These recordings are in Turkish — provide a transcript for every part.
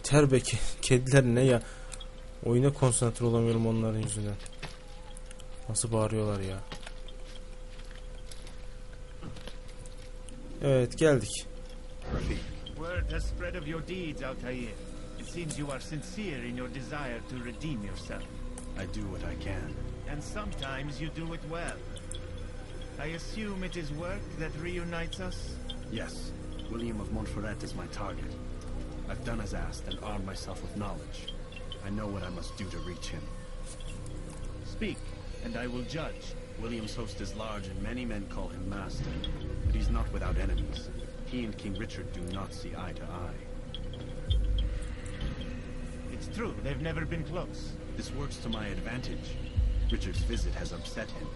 Yeter be ke- kediler ne ya. Oyuna konsantre olamıyorum onların yüzünden. Nasıl bağırıyorlar ya. Evet geldik. Word has spread of your deeds, Altair. It seems you are sincere in your desire to redeem yourself. I do what I can. And sometimes you do it well. I assume it is work that reunites us? Yes, William of Montferrat is my target. I've done as asked and armed myself with knowledge. I know what I must do to reach him. Speak, and I will judge. William's host is large and many men call him master, but he's not without enemies. He and King Richard do not see eye to eye. It's true, they've never been close. This works to my advantage. Richard's visit has upset him.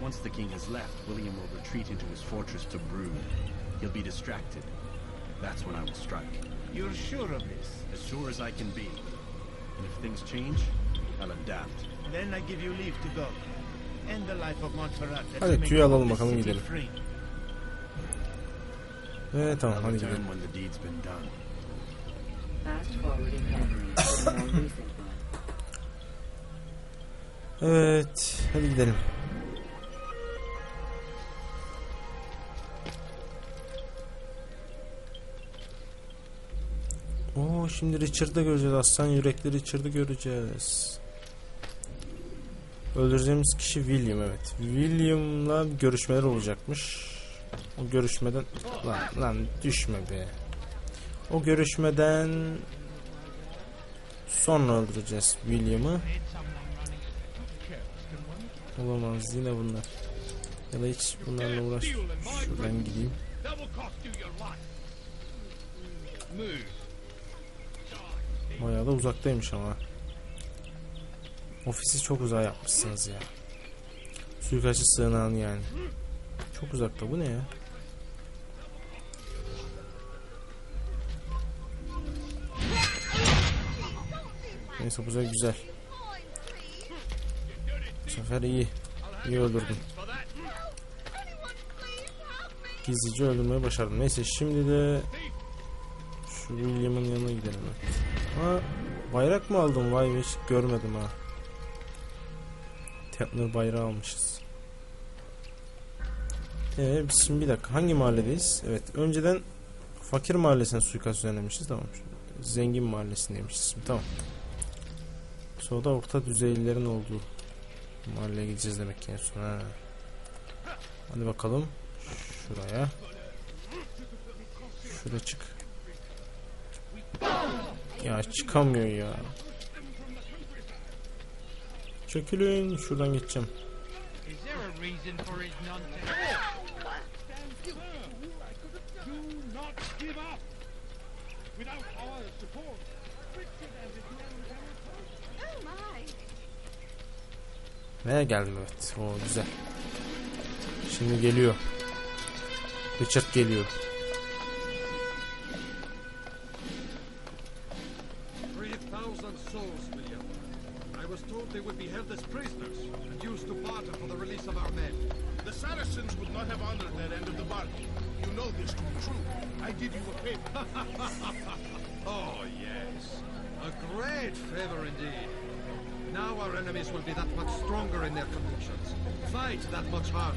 Once the king has left, William will retreat into his fortress to brood. He'll be distracted. That's when I will strike. You're sure of this? As sure as I can be. And if things change, I'll adapt. Then I give you leave to go. End the life of Montferrat. Hadi tüy alalım bakalım gidelim. free. Ve tamam I'll hadi gidelim. when the deed's Şimdi Richard'ı göreceğiz. Aslan yürekli Richard'ı göreceğiz. Öldüreceğimiz kişi William evet. William'la görüşmeler olacakmış. O görüşmeden lan lan düşme be. O görüşmeden sonra öldüreceğiz William'ı. Olamaz yine bunlar. Ya da hiç bunlarla uğraş. Şuradan gideyim. Bayağı da uzaktaymış ama. Ofisi çok uzağa yapmışsınız ya. Suikastçı sığınağını yani. Çok uzakta bu ne ya? Neyse bu sefer güzel. Bu sefer iyi. İyi öldürdüm. Gizlice öldürmeyi başardım. Neyse şimdi de şu William'ın yanına gidelim. Ha bayrak mı aldım? Vay be hiç görmedim ha. Tetler bayrağı almışız. Ee, biz şimdi bir dakika hangi mahalledeyiz? Evet önceden fakir mahallesine suikast düzenlemişiz tamam. Zengin mahallesindeymişiz şimdi tamam. Sonra da orta düzeylilerin olduğu mahalleye gideceğiz demek ki en son ha. Hadi bakalım şuraya. Şuraya çık. Ya çıkamıyor ya. Çekilin şuradan geçeceğim. Ve geldim evet. O güzel. Şimdi geliyor. Richard geliyor. That much harder.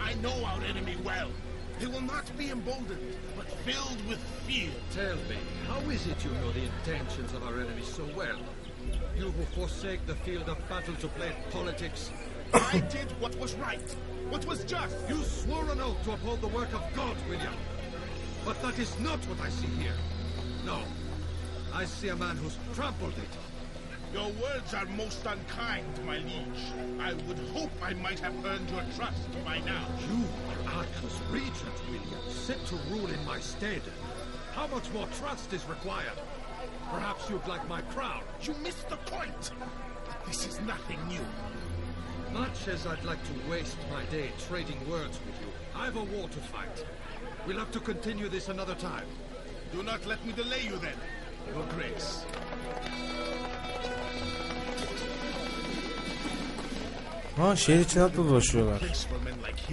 I know our enemy well. They will not be emboldened, but filled with fear. Tell me, how is it you know the intentions of our enemies so well? You who forsake the field of battle to play politics, I did what was right, what was just. you swore an oath to uphold the work of God, William. But that is not what I see here. No. I see a man who's trampled it. Your words are most unkind, my liege. I would hope I might have earned your trust by now. You are Arthur's regent, William, set to rule in my stead. How much more trust is required? Perhaps you'd like my crown. You missed the point. This is nothing new. Much as I'd like to waste my day trading words with you, I've a war to fight. We'll have to continue this another time. Do not let me delay you then, Your Grace. Ha şehir içine atla dolaşıyorlar.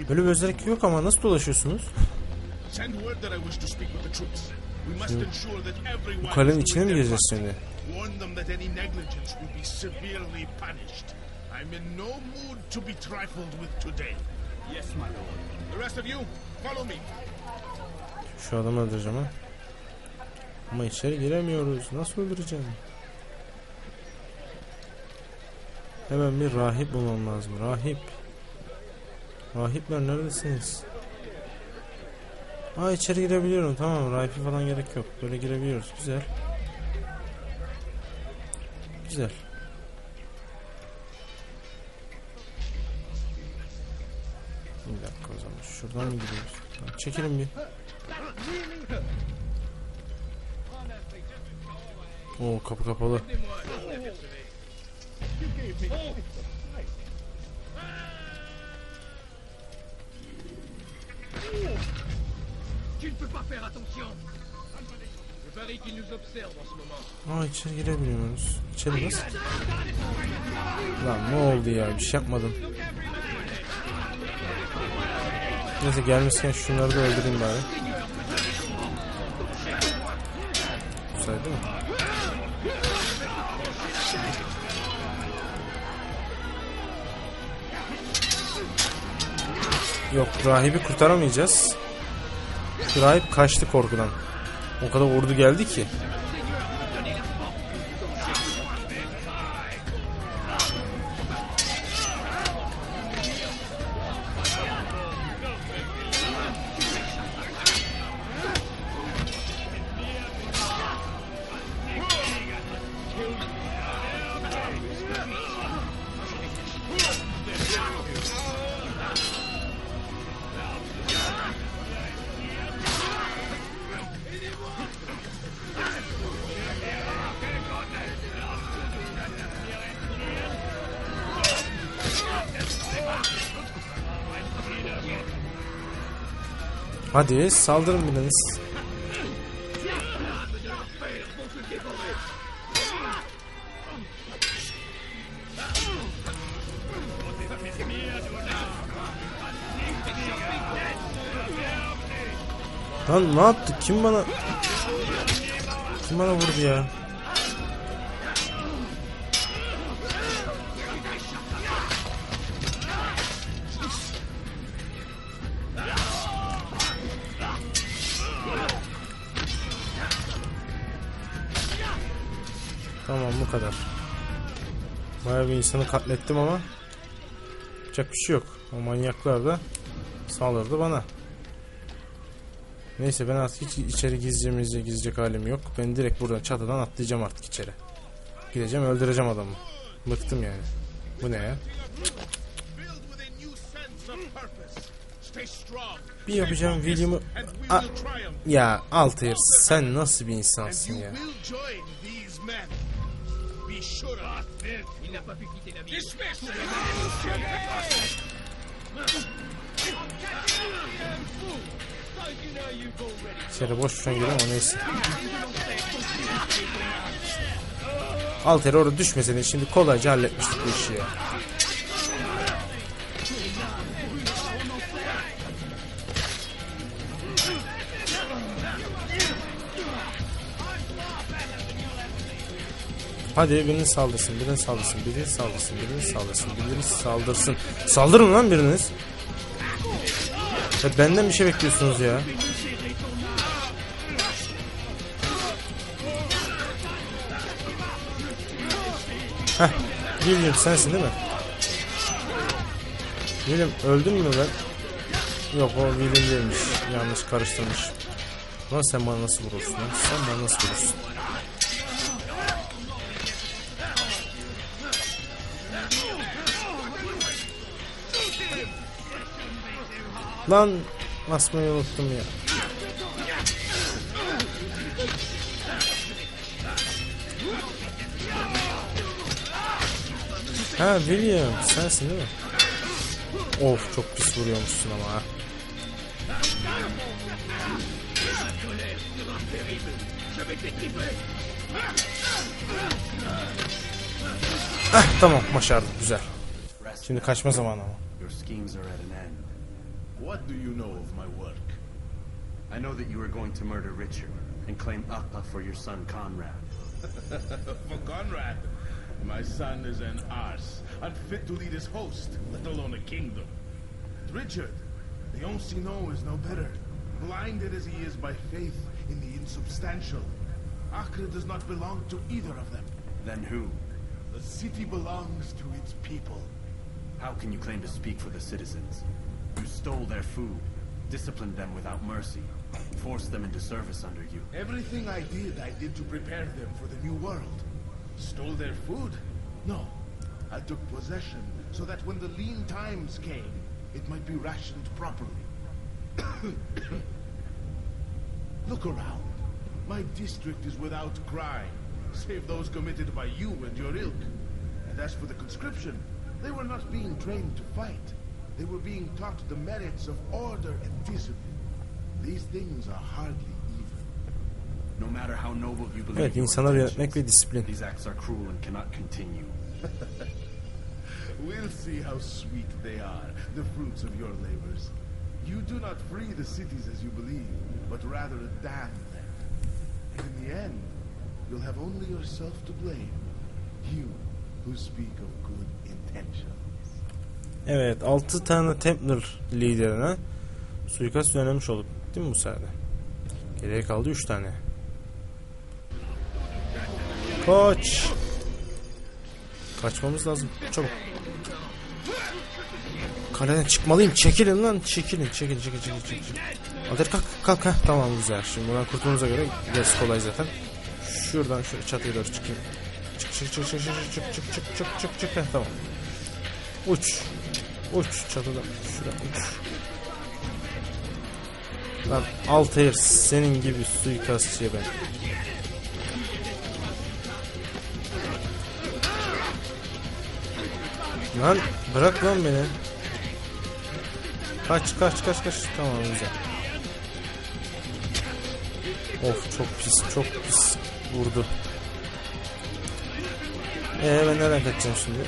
Böyle bir özellik yok ama nasıl dolaşıyorsunuz? Send word that I wish to speak with the troops. We must ensure that everyone Bu kalenin içine mi gireceğiz şimdi? I'm in no mood to be trifled with today. Yes, my lord. The rest of you, follow me. Şu adamı öldüreceğim ha. Ama içeri giremiyoruz. Nasıl öldüreceğim? Hemen bir rahip bulmam lazım. Rahip. Rahipler neredesiniz? Aa içeri girebiliyorum. Tamam rahipi falan gerek yok. Böyle girebiliyoruz. Güzel. Güzel. Bir dakika o zaman. Şuradan mı gidiyoruz? Tamam, Çekilin bir. Oo kapı kapalı. Tu ne peux pas faire attention Je parie qu'il nous observe en ce moment. Aa içeri girebiliyoruz. İçeri nasıl? Lan ne oldu ya? Bir şey yapmadım. Neyse gelmişken şunları da öldüreyim bari. Güzel değil Yok rahibi kurtaramayacağız. Rahip kaçtı korkudan. O kadar ordu geldi ki. Hadi saldırın biriniz. Lan ne yaptı? Kim bana... Kim bana vurdu ya? Tamam bu kadar. Bayağı bir insanı katlettim ama yapacak bir şey yok. O manyaklar da saldırdı bana. Neyse ben artık hiç içeri gizleyeceğimiz gizleyecek halim yok. Ben direkt buradan çatıdan atlayacağım artık içeri. Gideceğim öldüreceğim adamı. Bıktım yani. Bu ne ya? Bir yapacağım William'ı... Ya Altair sen nasıl bir insansın ya? İt. Il n'a pas pu quitter la! İçeri boş boşuna giriyor ama neyse. Altair orada düşmeseydin şimdi kolayca halletmiştik bu işi ya. Hadi birini saldırsın, birini saldırsın, birini saldırsın, birini saldırsın, birini saldırsın. Saldırın lan biriniz. Ya benden bir şey bekliyorsunuz ya. Heh, William sensin değil mi? William öldün mü ben? Yok o William değilmiş. Yanlış karıştırmış. Lan sen bana nasıl vurursun lan? Sen bana nasıl vurursun? Lan basmayı unuttum ya. Ha William sensin değil mi? Of çok pis vuruyormuşsun ama ha. Ah tamam başardık güzel. Şimdi kaçma zamanı ama. What do you know of my work? I know that you are going to murder Richard and claim Appa for your son Conrad. For Conrad, my son is an arse, unfit to lead his host, let alone a kingdom. Richard, the Oncino is no better, blinded as he is by faith in the insubstantial. Acre does not belong to either of them. Then who? The city belongs to its people. How can you claim to speak for the citizens? You stole their food, disciplined them without mercy, forced them into service under you. Everything I did, I did to prepare them for the new world. Stole their food? No. I took possession so that when the lean times came, it might be rationed properly. Look around. My district is without crime, save those committed by you and your ilk. And as for the conscription, they were not being trained to fight. They were being taught the merits of order and discipline. These things are hardly even. No matter how noble you believe Evet your yönetmek ve disiplin. these acts are cruel and cannot continue. We'll see how sweet they are, the fruits of your labors. You do not free the cities as you believe, but rather damn them. And in the end, you'll have only yourself to blame. You who speak of good intentions. Evet 6 tane Templar liderine suikast düzenlemiş olduk. Değil mi bu sırada? Geriye kaldı 3 tane. Koç. Kaçmamız lazım. Çabuk. Kaleden çıkmalıyım. Çekilin lan. Çekilin. Çekilin. Çekil. Çekil. Çekil. çekil. Hadi kalk. Kalk. Heh, tamam güzel. Şimdi buradan kurtulduğumuza göre gerisi kolay zaten. Şuradan şöyle çatıya doğru çıkayım. Çık çık çık çık çık çık çık çık çık çık çık. Heh, tamam. Uç. Uç çatıdan. Şuraya uç. Lan Altair senin gibi suikastçıya ben. Lan bırak lan beni. Kaç kaç kaç kaç. Tamam güzel. Of çok pis çok pis vurdu. Ee ben nereden kaçacağım şimdi?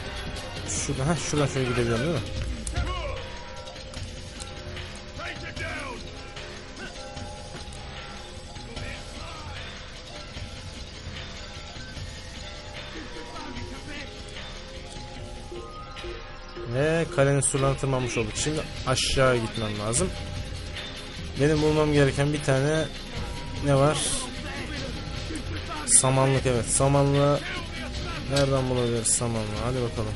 Şuradan, ha şuradan şöyle gidebiliyorum değil mi? Ve kalenin surlarına tırmanmış olduk. Şimdi aşağı gitmem lazım. Benim bulmam gereken bir tane ne var? Samanlık evet. Samanlığı nereden bulabiliriz samanlığı? Hadi bakalım.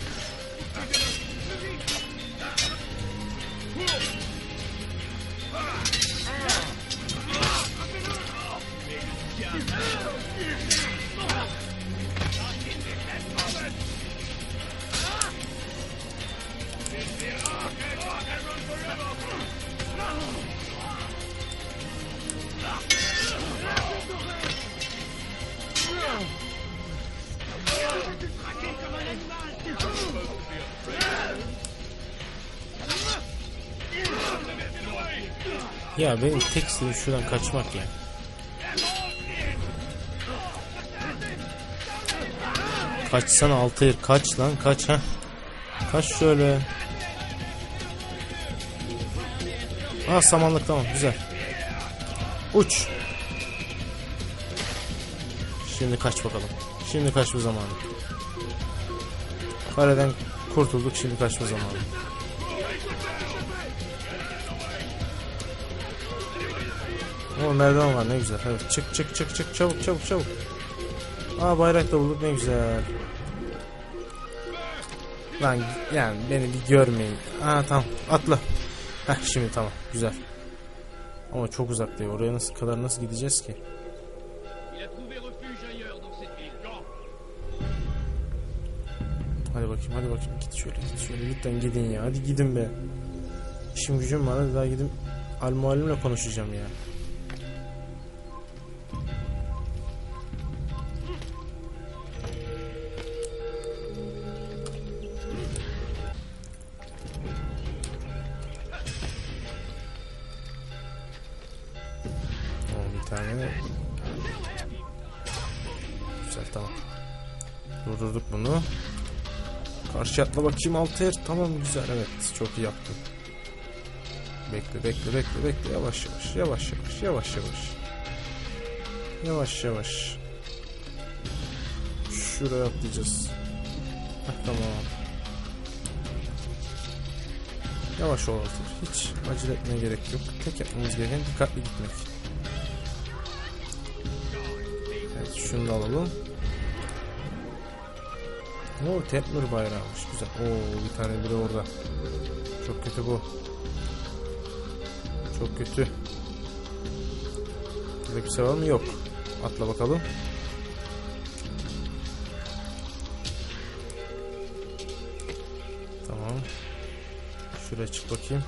Ya benim tek istediğim şuradan kaçmak ya. Kaçsana Altair kaç lan kaç ha. Kaç şöyle. Aa samanlık tamam güzel. Uç. Şimdi kaç bakalım. Şimdi kaçma zamanı. Kaleden kurtulduk şimdi kaçma zamanı. O merdiven var ne güzel. Evet çık çık çık çık çabuk çabuk çabuk. Aa bayrak da bulduk ne güzel. Lan yani beni bir görmeyin. Aa tamam atla. Heh şimdi tamam güzel. Ama çok uzak diyor. Oraya nasıl kadar nasıl gideceğiz ki? Hadi bakayım hadi bakayım git şöyle git şöyle lütfen gidin ya hadi gidin be. İşim gücüm var hadi daha gidin. Al muallimle konuşacağım ya. Bir tane. Güzel tamam. Durdurduk bunu. Karşı atla bakayım Altair. Tamam güzel evet çok iyi yaptın. Bekle bekle bekle bekle yavaş yavaş yavaş yavaş yavaş yavaş. Yavaş yavaş. Şuraya atlayacağız. Heh, tamam. Yavaş ol Altair. Hiç acele etmeye gerek yok. Tek yapmamız gereken dikkatli gitmek. Şunu da alalım. Oo Templar bayrağıymış güzel. Oo bir tane biri orada. Çok kötü bu. Çok kötü. Burada kimse var mı? Yok. Atla bakalım. Tamam. Şuraya çık bakayım.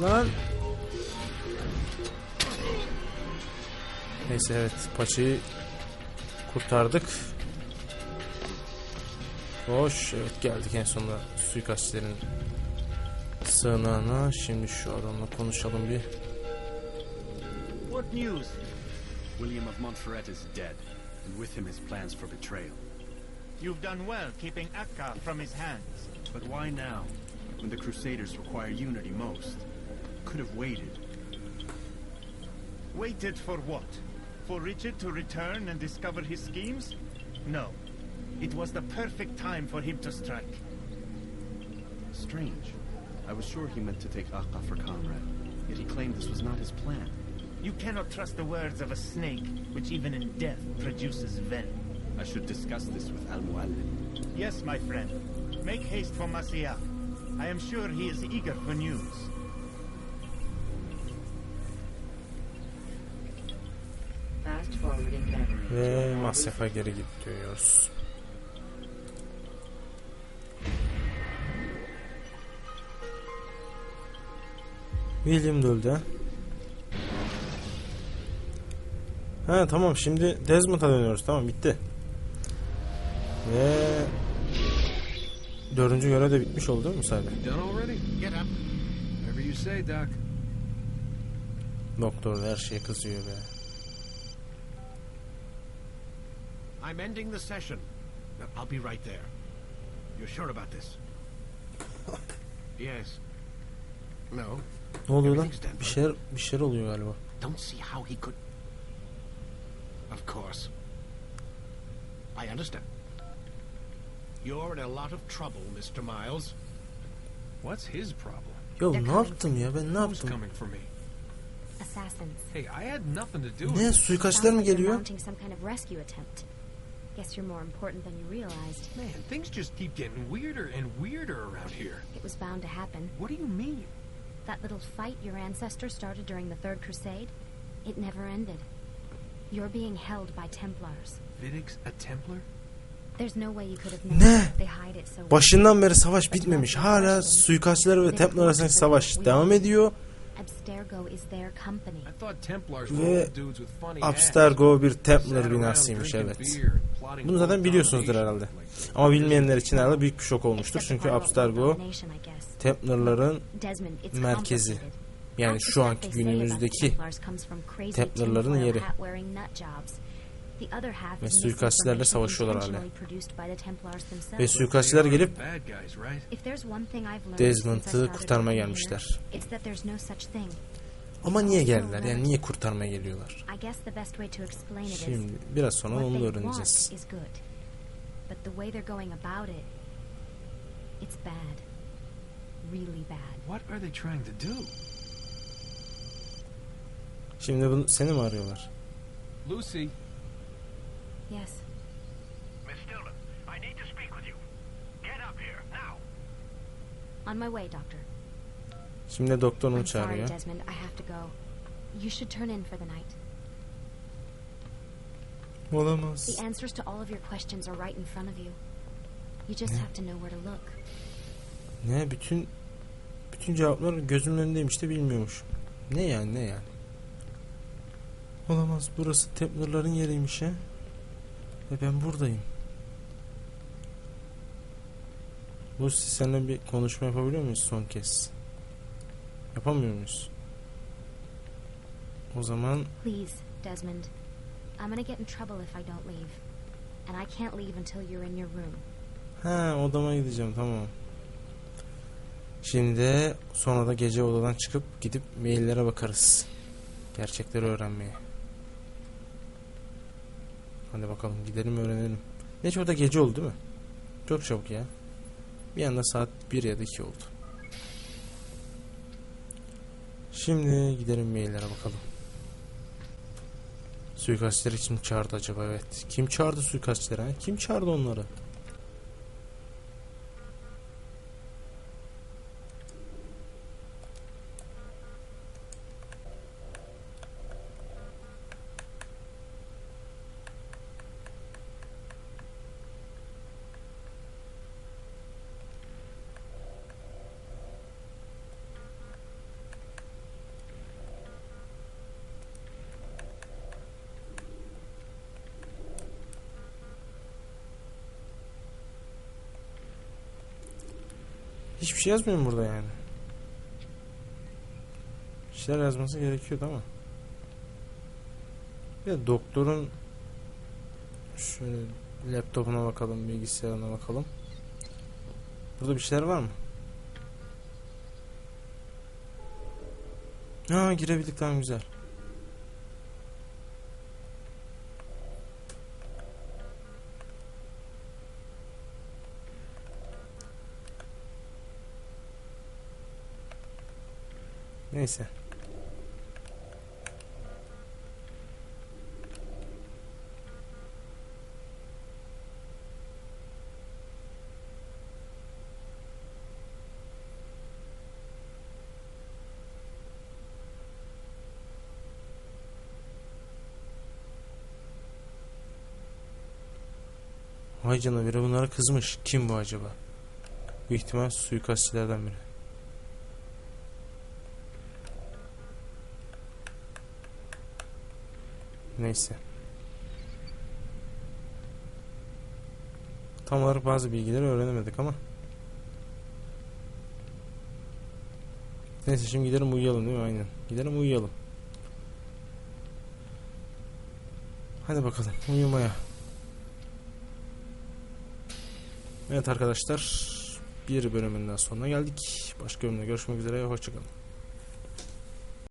Lan. Neyse evet paçayı kurtardık. Hoş evet geldik en sonunda suikastçilerin sığınağına. Şimdi şu adamla konuşalım bir. What news? William of Montferrat is dead, and with him his plans for betrayal. You've done well keeping Akka from his hands. But why now, when the Crusaders require unity most? Could have waited. Waited for what? For Richard to return and discover his schemes? No. It was the perfect time for him to strike. Strange. I was sure he meant to take Akka for Conrad, yet he claimed this was not his plan. You cannot trust the words of a snake, which even in death produces venom. I should discuss this with Al Mualim. Yes, my friend. Make haste for Masyaf. I am sure he is eager for news. Ve Masyaf'a geri gidiyoruz. William da öldü ha. Tamam şimdi Desmond'a dönüyoruz tamam bitti. Ve dördüncü görev de bitmiş oldu say, Doc. Doktor her şeye kızıyor be. I'm ending the session. I'll be right there. You're sure about this? yes. No. Ne oluyor lan? Bir şeyler, bir şeyler oluyor galiba. Don't see how he could. Of course. I understand. You're in a lot of trouble, Mr. Miles. What's his problem? Ya ne yaptım ya ben ne Who's yaptım? coming for me? Assassins. Hey, I had nothing to do with Ne it. Sounds like they're geliyor? Guess you're more important than you realized. Man, things just keep getting weirder and weirder around here. It was bound to happen. What do you mean? That little fight your ancestor started during the Third Crusade, it never ended. You're being held by Templars. Vidics a Templar? There's no way you could have known Ne? They hide it so well. Başından beri savaş bitmemiş. Hala suikastçiler ve Templar arasındaki savaş devam ediyor. Abstergo is their company. I thought Templars were Ve old dudes with funny Abstergo bir. Templar binasıymış evet. Bunu zaten biliyorsunuzdur herhalde. Ama bilmeyenler için herhalde büyük bir şok olmuştur. Çünkü Abstergo. Templarların merkezi. Yani şu anki günümüzdeki Templarların yeri. Ve suikastçilerle savaşıyorlar hala. intentionally produced by the Templars themselves. Ve suikastçiler gelip the bad guys, right? If there's one thing I've learned Desmond'ı kurtarmaya gelmişler. It's that there's no such thing. Ama niye geldiler? Yani niye kurtarmaya geliyorlar? I guess the best way to explain it is Şimdi biraz sonra what onu da they öğreneceğiz. want is good. But the way they're going about it, it's bad. Really bad. What are they trying to do? Şimdi bunu, seni mi arıyorlar? Lucy, Yes. Miss Stillman, I need to speak with you. Get up here, now. On my way, Doctor. Şimdi doktor onu I'm sorry, çağırıyor. Desmond. I have to go. You should turn in for the night. Olamaz. The answers to all of your questions are right in front of you. You just have to know where to look. Ne bütün bütün cevaplar gözümün önündeymiş de bilmiyormuş. Ne yani ne yani? Olamaz burası Templar'ların yeriymiş he. Ve ben buradayım. Lucy seninle bir konuşma yapabiliyor muyuz son kez? Yapamıyor muyuz? O zaman Please, Desmond. I'm gonna get in trouble if I don't leave. And I can't leave until you're in your room. Ha odama gideceğim tamam. Şimdi sonra da gece odadan çıkıp gidip maillere bakarız. Gerçekleri öğrenmeye. Hadi bakalım gidelim öğrenelim. Neyse orada gece oldu değil mi? Çok çabuk ya. Bir anda saat 1 ya da 2 oldu. Şimdi gidelim maillere bakalım. Suikastçileri kim çağırdı acaba evet. Kim çağırdı suikastçileri ha? Kim çağırdı onları? Şey yazmıyor burada yani? Bir şeyler yazması gerekiyordu ama. Bir de doktorun şöyle laptopuna bakalım, bilgisayarına bakalım. Burada bir şeyler var mı? Ha girebildik tamam güzel. Neyse. Vay canına biri bunlara kızmış. Kim bu acaba? Bu ihtimal suikastçilerden biri. Neyse. Tam olarak bazı bilgileri öğrenemedik ama. Neyse şimdi gidelim uyuyalım değil mi? Aynen. Gidelim uyuyalım. Hadi bakalım uyumaya. Evet arkadaşlar bir bölümün daha sonuna geldik. Başka bölümde görüşmek üzere. Hoşçakalın.